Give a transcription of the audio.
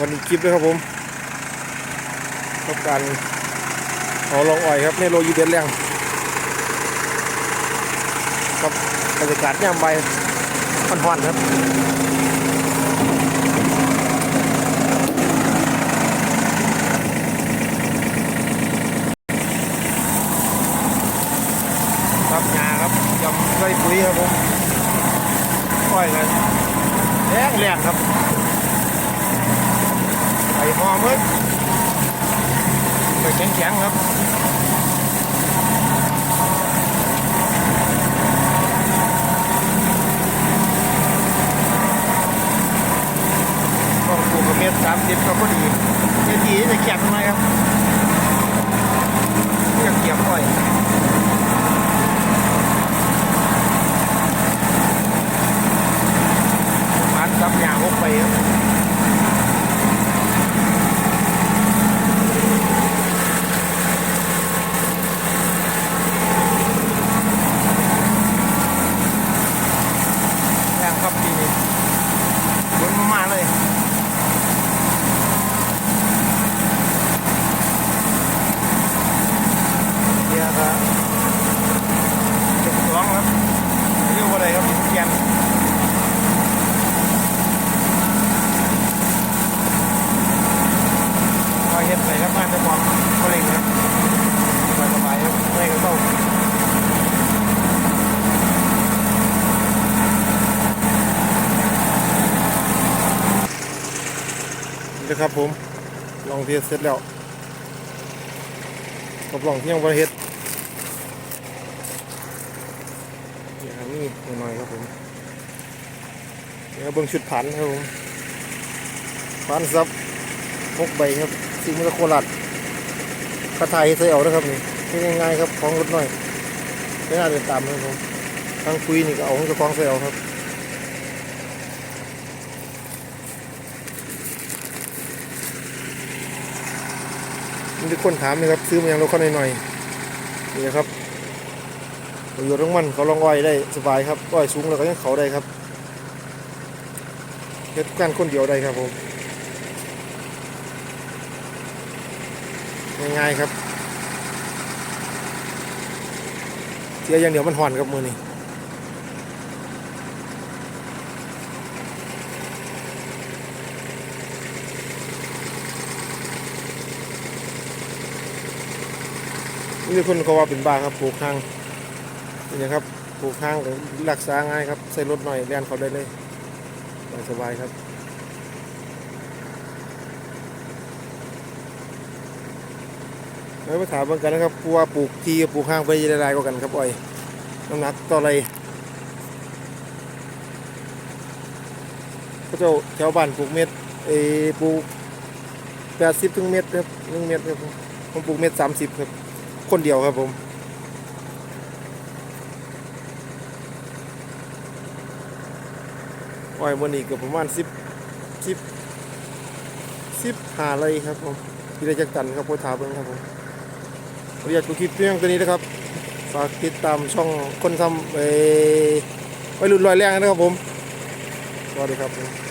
วันนี้คลิปด้วยครับผมกับการเอลองอ่อยครับในโลยีเดนแรงกับบรรยากาศย่ำใบห่อนๆครับครับงาครับยำไส้ปุ๋ยครับผมอ้อยกันแรงแรงครับ ไปหอมืดไปแข็งๆครับต้องปูกระเม็ดสามสิบก็พอดีเทีทีจะเก็บทำไมครับอยากเก็บไว้พันกับยางหกไปครับ แรงครับปีนี้ฝนมาเลยเดี๋ยวก็เจ็บท้องครับเรียกว่าอะไรครับเทียนพอเห็นไปครับงานจะม องเขาเล็งครับสบายๆครับไม่ก็ต้องนะครับผมลองเทียเสร็จแล้วกับลองที่ยังประเฮ็ดอย่างนี้หน่อยครับผมเดี๋ยวเบิ่งชุดผันครับผมผันซับพกใบครับสิ่มันก็โคราด กระทายใส่เอานะครับนี่ง่ายๆครับของรถหน่อยไม่น่าเดินตามนะครับผมทางคุยนี่ก็เอาของเจะคล้องใส่เอาครับมีคนถามนะครับซื้อมาอย่างรถคันหน่อยๆนี่นะครับประโยชน์ของมันเขาลองอ้อยได้สบายครับอ้อยสูงแล้วก็ยังเขาได้ครับเฮ็ดกันคนเดียวได้ครับผม ง่ายๆครับเสียอย่างเดียวมันห่อนครับมือนี่มีทุกคนเขาว่าเป็นบ้าครับปลูกข้างนี่นะครับปลูกข้างก็รักษาง่ายครับใส่รถหน่อยเลียนเขาได้เลยสบายครับ แล้วไปถามเบิ่งกันนะครับว่าปลูกทีปลูกข้างไปยังไงกว่ากันครับอ้อยน้ำหนักต่ออะไรพระเจ้าแถวบ้านปลูกเม็ดเอปลูกแปดสิบถึงเม็ดครับหนึ่งเม็ดครับผมปลูกเม็ดสามสิบครับคนเดียวครับผมอ้อยมันอีกก็ประมาณสิบสิบสิบหาเลยครับผมที่ได้จากตันครับพ่อถาเบิ่งครับผม นุญาตกูคลิปเพียงตัวนี้นะครับ ฝากติดตามช่องคนทำไปไปรุ่นลอยแรงนะครับผม สวัสดีครับผม